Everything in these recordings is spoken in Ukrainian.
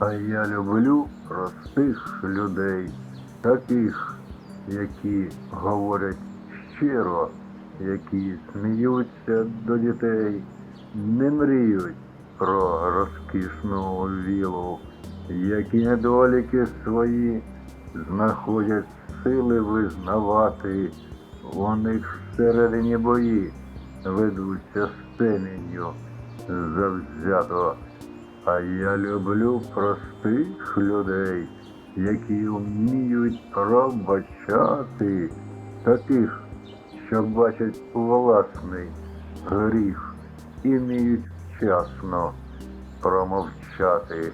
А я люблю простих людей, таких, які говорять щиро, які сміються до дітей, не мріють про розкішну вілу, які недоліки свої знаходять сили визнавати. Них всередині бої ведуться стеменню завзято. А я люблю простих людей, які вміють пробачати, таких, що бачать власний гріх і вміють вчасно промовчати.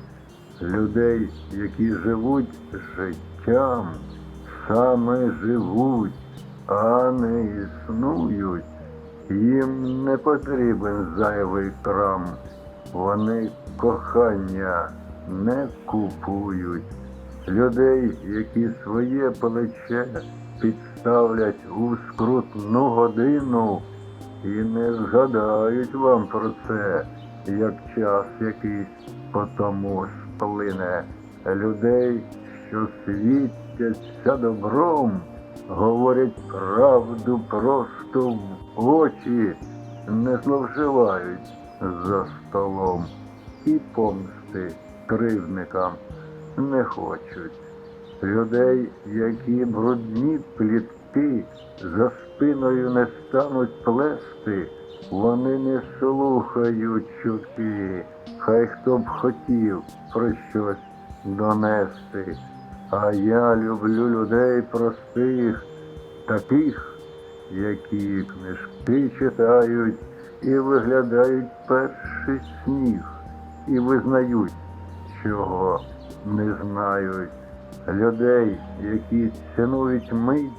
Людей, які живуть життям, саме живуть, а не існують. Їм не потрібен зайвий крам. Вони кохання не купують. Людей, які своє плече підставлять у скрутну годину і не згадають вам про це, як час якийсь по тому сплине. Людей, що світяться добром, говорять правду просто в очі, не зловживають за столом і помсти кривдникам не хочуть. Людей, які брудні плітки за спиною не стануть плести, вони не слухають чутки, хай хто б хотів про щось донести. А я люблю людей простих, таких, які книжки читають і виглядають перший сніг, і визнають, чого не знають. Людей, які цінують мить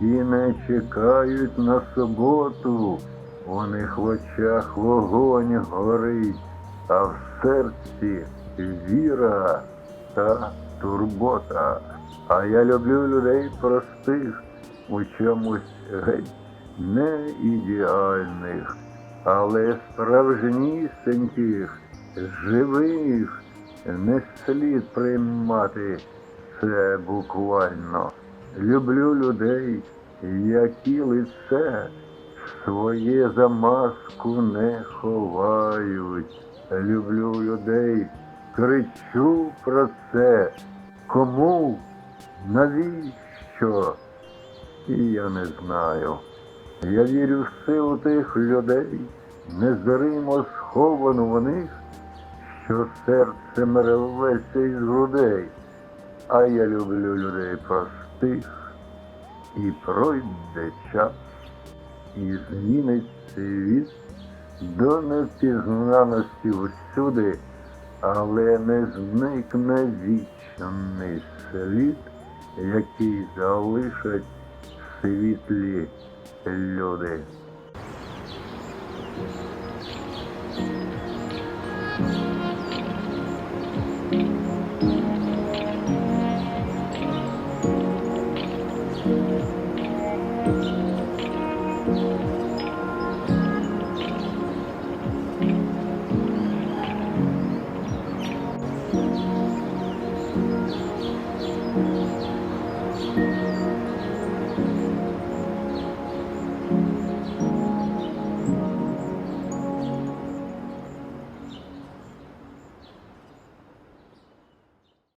і не чекають на суботу. У них в очах вогонь горить, а в серці віра та турбота. А я люблю людей простих, у чомусь геть не ідеальних, але справжнісеньких, живих, не слід приймати це буквально. Люблю людей, які лице своє за маску не ховають. Люблю людей, кричу про це. Кому? Навіщо? І я не знаю. Я вірю в силу тих людей, незримо сховану в них, що серце мерелеться із грудей. А я люблю людей простих, і пройде час, і змінить світ до невпізнаності всюди, але не зникне вічний світ, який залишать світлі люди. Thank you.